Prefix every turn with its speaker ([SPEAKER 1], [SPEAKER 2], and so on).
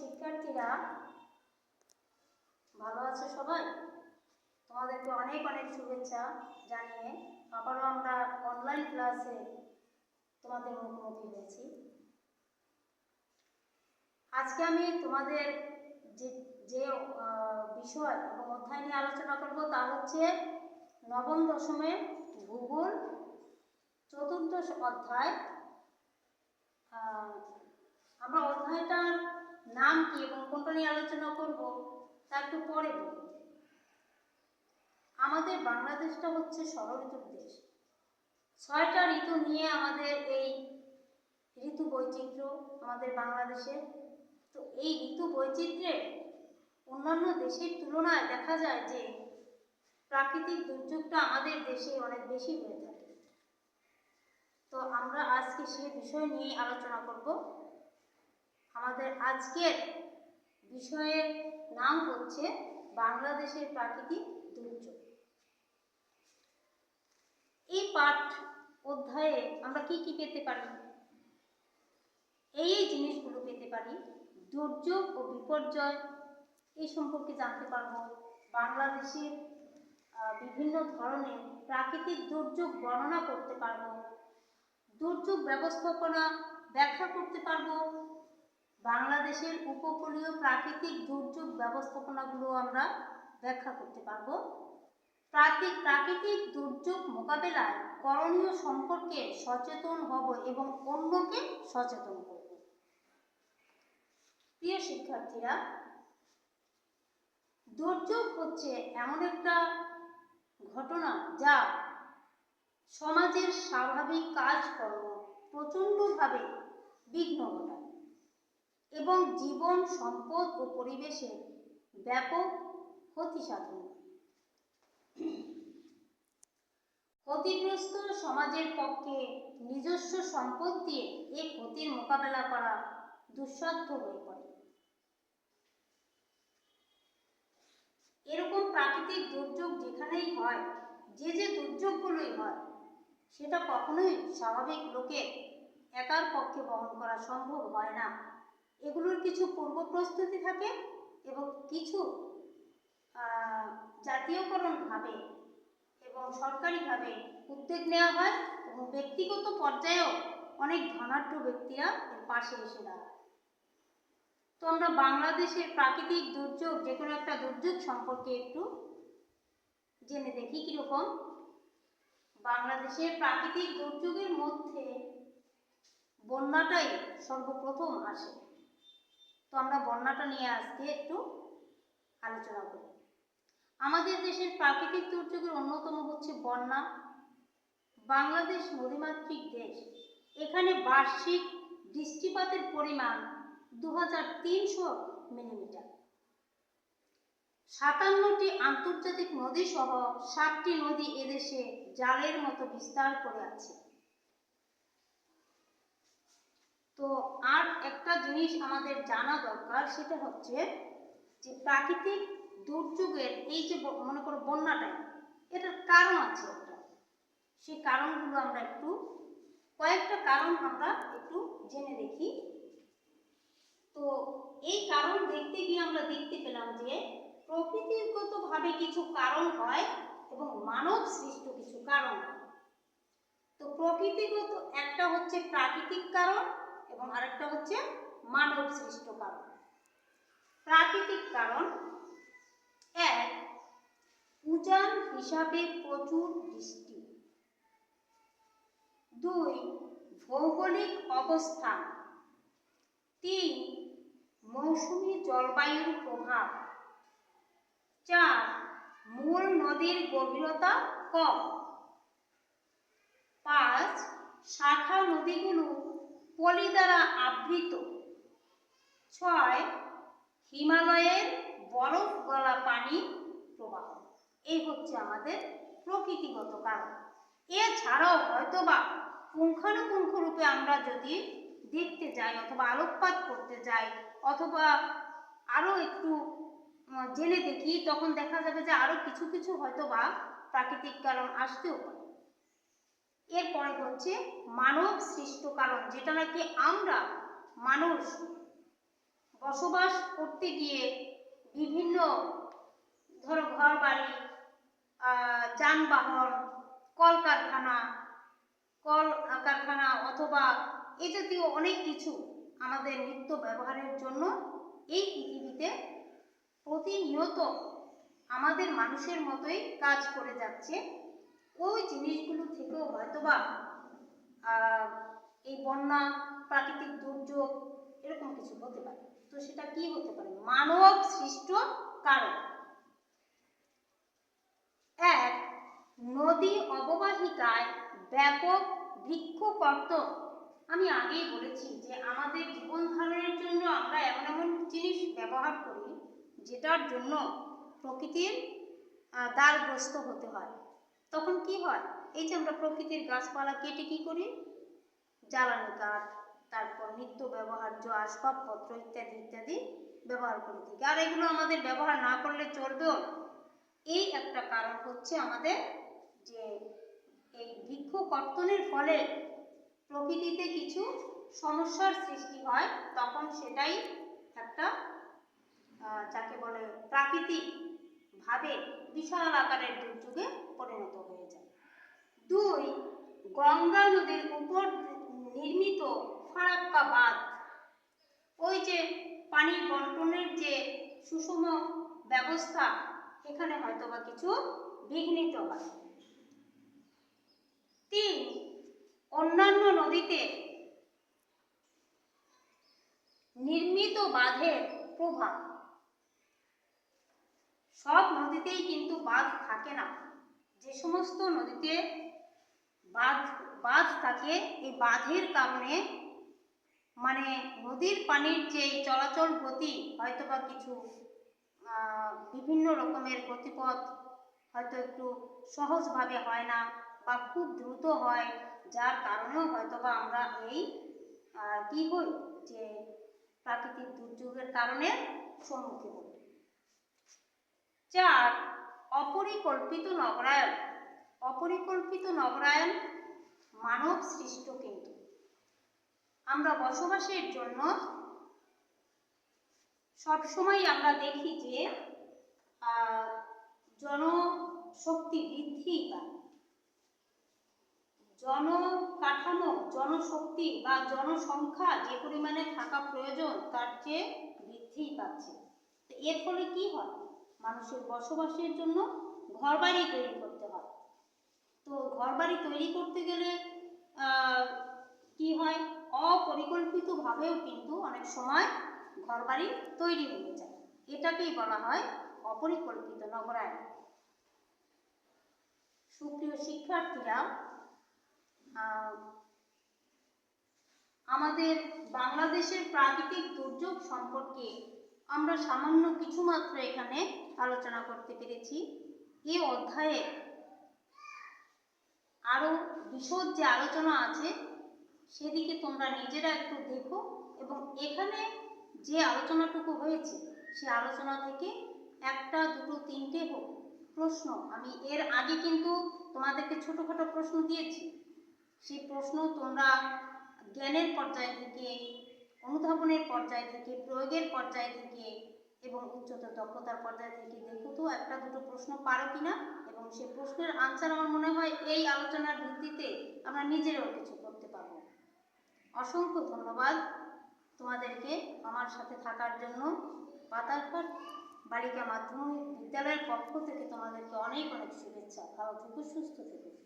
[SPEAKER 1] শিক্ষার্থীরা ভালো আছে সবাই? তোমাদেরকে অনেক অনেক শুভেচ্ছা জানিয়ে আবারও আমরা অনলাইন ক্লাসে তোমাদের মুখোমুখি হয়েছি। আজকে আমি তোমাদের যে যে বিষয় এবং অধ্যায় নিয়ে আলোচনা করব তা হচ্ছে নবম দশমে ভূগোল, চতুর্দশ অধ্যায়। আমরা অধ্যায়টার নাম কি এবং কোনটা নিয়ে আলোচনা করব, তা একটু পরে বলব। আমাদের বাংলাদেশটা হচ্ছে ষড়ঋতুর দেশ। ছয়টা ঋতু নিয়ে আমাদের এই ঋতু বৈচিত্র্য আমাদের বাংলাদেশে। তো এই ঋতু বৈচিত্র্যে অন্যান্য দেশের তুলনায় দেখা যায় যে প্রাকৃতিক দুর্যোগটা আমাদের দেশে অনেক বেশি হয়ে থাকে। তো আমরা আজকে সেই বিষয় নিয়ে আলোচনা করব। আমাদের আজকের বিষয়ের নাম হচ্ছে বাংলাদেশের প্রাকৃতিক দুর্যোগ। এই পাঠ অধ্যায়ে আমরা কি কি পেতে পারি? এই এই জিনিসগুলো পেতে পারি, দুর্যোগ ও বিপর্যয় এই সম্পর্কে জানতে পারব, বাংলাদেশের বিভিন্ন ধরনের প্রাকৃতিক দুর্যোগ বর্ণনা করতে পারব, দুর্যোগ ব্যবস্থাপনা ব্যাখ্যা করতে পারব বাংলাদেশের উপকূলীয় প্রাকৃতিক দুর্যোগ ব্যবস্থাপনাগুলো আমরা ব্যাখ্যা করতে পারব। প্রাকৃতিক দুর্যোগ মোকাবেলায় করণীয় সম্পর্কে সচেতন হব এবং অন্যকে সচেতন করব। প্রিয় শিক্ষার্থীরা, দুর্যোগ হচ্ছে এমন একটা ঘটনা যা সমাজের স্বাভাবিক কাজকর্ম প্রচণ্ডভাবে বিঘ্ন ঘটায়। এবং জীবন, সম্পদ ও পরিবেশে ব্যাপক ক্ষতি সাধন। ক্ষতিগ্রস্ত সমাজের পক্ষে নিজস্ব সম্পদ দিয়ে এই ক্ষতির মোকাবেলা করা দুঃসাধ্য হয়ে পড়ে। এরকম প্রাকৃতিক দুর্যোগ যেখানেই হয়, যে যে দুর্যোগগুলোই হয়, সেটা কখনোই স্বাভাবিক লোকের একার পক্ষে বহন করা সম্ভব হয় না। এগুলোর কিছু পূর্ব প্রস্তুতি থাকে এবং কিছু জাতীয়করণভাবে এবং সরকারিভাবে উদ্যোগ নেওয়া হয় এবং ব্যক্তিগত পর্যায়েও অনেক ধনাঢ্য ব্যক্তিরা এর পাশে এসে দাঁড়ায়। তো আমরা বাংলাদেশের প্রাকৃতিক দুর্যোগ, যে কোনো একটা দুর্যোগ সম্পর্কে একটু জেনে দেখি কীরকম। বাংলাদেশের প্রাকৃতিক দুর্যোগের মধ্যে বন্যাটাই সর্বপ্রথম আসে। আমরা বন্যাটা নিয়ে আজকে একটু আলোচনা করব আমাদের দেশের প্রাকৃতিক দুর্যোগের অন্যতম হচ্ছে বন্যা। বাংলাদেশ নদীমাতৃক দেশ। এখানে বার্ষিক বৃষ্টিপাতের পরিমাণ দু হাজার তিনশো মিলিমিটার। সাতান্নটি আন্তর্জাতিক নদী সহ ষাটটি নদী এদেশে জালের মতো বিস্তার করে আছে। তো আর একটা জিনিস আমাদের জানা দরকার, সেটা হচ্ছে যে প্রাকৃতিক দুর্যোগের এই যে মনে করো বন্যাটাই, এটার কারণ আছে একটা। সেই কারণগুলো আমরা একটু, কয়েকটা কারণ আমরা একটু জেনে দেখি। তো এই কারণ দেখতে গিয়ে আমরা দেখতে পেলাম যে প্রকৃতিগতভাবে কিছু কারণ হয় এবং মানব সৃষ্ট কিছু কারণ হয়। তো প্রকৃতিগত একটা হচ্ছে প্রাকৃতিক কারণ এবং আরেকটা হচ্ছে মানব সৃষ্ট কারণ। প্রাকৃতিক কারণ এক, উজান হিসাবে প্রচুর বৃষ্টি। দুই, ভৌগোলিক অবস্থান। তিন, মৌসুমি জলবায়ুর প্রভাব। চার, মূল নদীর গভীরতা কম। পাঁচ, শাখা নদীগুলো পলি দ্বারা আবৃত। ছয়, হিমালয়ের বরফ গলা পানি প্রবাহ। এই হচ্ছে আমাদের প্রকৃতিগত কারণ। এছাড়াও হয়তোবা পুঙ্খানুপুঙ্খ রূপে আমরা যদি দেখতে যাই অথবা আলোকপাত করতে যাই অথবা আরও একটু জেনে দেখি, তখন দেখা যাবে যে আরও কিছু কিছু হয়তোবা প্রাকৃতিক কারণ আসতেও পারে। এরপরে হচ্ছে মানব সৃষ্ট কারণ, যেটা নাকি আমরা মানুষ বসবাস করতে গিয়ে বিভিন্ন ধরো ঘর বাড়ি যানবাহন, কলকারখানা কল কারখানা অথবা এই জাতীয় অনেক কিছু আমাদের নিত্য ব্যবহারের জন্য এই পৃথিবীতে প্রতিনিয়ত আমাদের মানুষের মতোই কাজ করে যাচ্ছে। ওই জিনিসগুলো থেকেও হয়তোবা এই বন্যা, প্রাকৃতিক দুর্যোগ এরকম কিছু হতে পারে। তো সেটা কি হতে পারে? মানব সৃষ্ট কারণ। এক, নদী অববাহিকায় ব্যাপক বৃক্ষকর্তন আমি আগেই বলেছি যে আমাদের জীবন ধারণের জন্য আমরা এমন এমন জিনিস ব্যবহার করি, যেটার জন্য প্রকৃতির দ্বারগ্রস্ত হতে হয়। তখন কি হয়? এই যে আমরা প্রকৃতির গাছপালা কেটে কি করি? জ্বালানি কাঠ, তারপর নিত্য ব্যবহার্য আসবাবপত্র ইত্যাদি ইত্যাদি ব্যবহার করে থাকি। আর এগুলো আমাদের ব্যবহার না করলে চলবেও। এই একটা কারণ হচ্ছে আমাদের যে এই বৃক্ষ কর্তনের ফলে প্রকৃতিতে কিছু সমস্যার সৃষ্টি হয়, তখন সেটাই একটা যাকে বলে প্রাকৃতিক ভাবে বিশাল আকারের দুর্যোগে পরিণত হয়ে যায়। দুই, গঙ্গা নদীর উপর নির্মিত ফারাক্কা বাঁধ ওই যে পানি বন্টনের যে সুষম ব্যবস্থা, এখানে হয়তোবা কিছু বিঘ্নিত হয়। তিন, অন্যান্য নদীতে নির্মিত বাঁধের প্রভাব। সব নদীতেই কিন্তু বাঁধ থাকে না। যে সমস্ত নদীতে বাঁধ বাঁধ থাকে, এই বাঁধের কারণে মানে নদীর পানির যে চলাচল গতি হয়তোবা কিছু বিভিন্ন রকমের গতিপথ হয়তো একটু সহজভাবে হয় না বা খুব দ্রুত হয়, যার কারণেও হয়তো বা আমরা এই কি হই যে প্রাকৃতিক দুর্যোগের কারণে সম্মুখীন হই। চার অপরিকল্পিত নগরায়ন অপরিকল্পিত নগরায়ন মানব সৃষ্ট কিন্তু। আমরা বসবাসের জন্য সবসময় আমরা দেখি যে জনশক্তি বৃদ্ধি পায় জনকাঠামো, জনশক্তি বা জনসংখ্যা যে পরিমাণে থাকা প্রয়োজন, তার চেয়ে বৃদ্ধি পাচ্ছে। তো এর ফলে কি হয়? মানুষের বসবাসের জন্য ঘরবাড়ি তৈরি করতে হয়। তো ঘরবাড়ি তৈরি করতে গেলে কি হয়? অপরিকল্পিতভাবেও কিন্তু অনেক সময় ঘরবাড়ি তৈরি হয়ে যায়। এটাকেই বলা হয় অপরিকল্পিত নগরায়ন। সুপ্রিয় শিক্ষার্থীরা আমাদের বাংলাদেশের প্রাকৃতিক দুর্যোগ সম্পর্কে আমরা সামান্য কিছু মাত্র এখানে আলোচনা করতে পেরেছি। এই অধ্যায়ে আরও বিশদ যে আলোচনা আছে, সেদিকে তোমরা নিজেরা একটু দেখো এবং এখানে যে আলোচনাটুকু হয়েছে, সে আলোচনা থেকে একটা, দুটো, তিনটে হোক প্রশ্ন। আমি এর আগে কিন্তু তোমাদেরকে ছোটোখাটো প্রশ্ন দিয়েছি। সেই প্রশ্ন তোমরা জ্ঞানের পর্যায় থেকে, অনুধাবনের পর্যায় থেকে, প্রয়োগের পর্যায় থেকে এবং উচ্চতর দক্ষতার পর্যায় থেকে দেখো তো একটা দুটো প্রশ্ন পারো কিনা? এবং সেই প্রশ্নের আনসার আমার মনে হয় এই আলোচনার ভিত্তিতে আমরা নিজেরাও কিছু করতে পারব। অসংখ্য ধন্যবাদ তোমাদেরকে আমার সাথে থাকার জন্য। পাতারঘাট বালিকা মাধ্যমিক বিদ্যালয়ের পক্ষ থেকে তোমাদেরকে অনেক অনেক শুভেচ্ছা। ভালো থেকো, সুস্থ থেকো।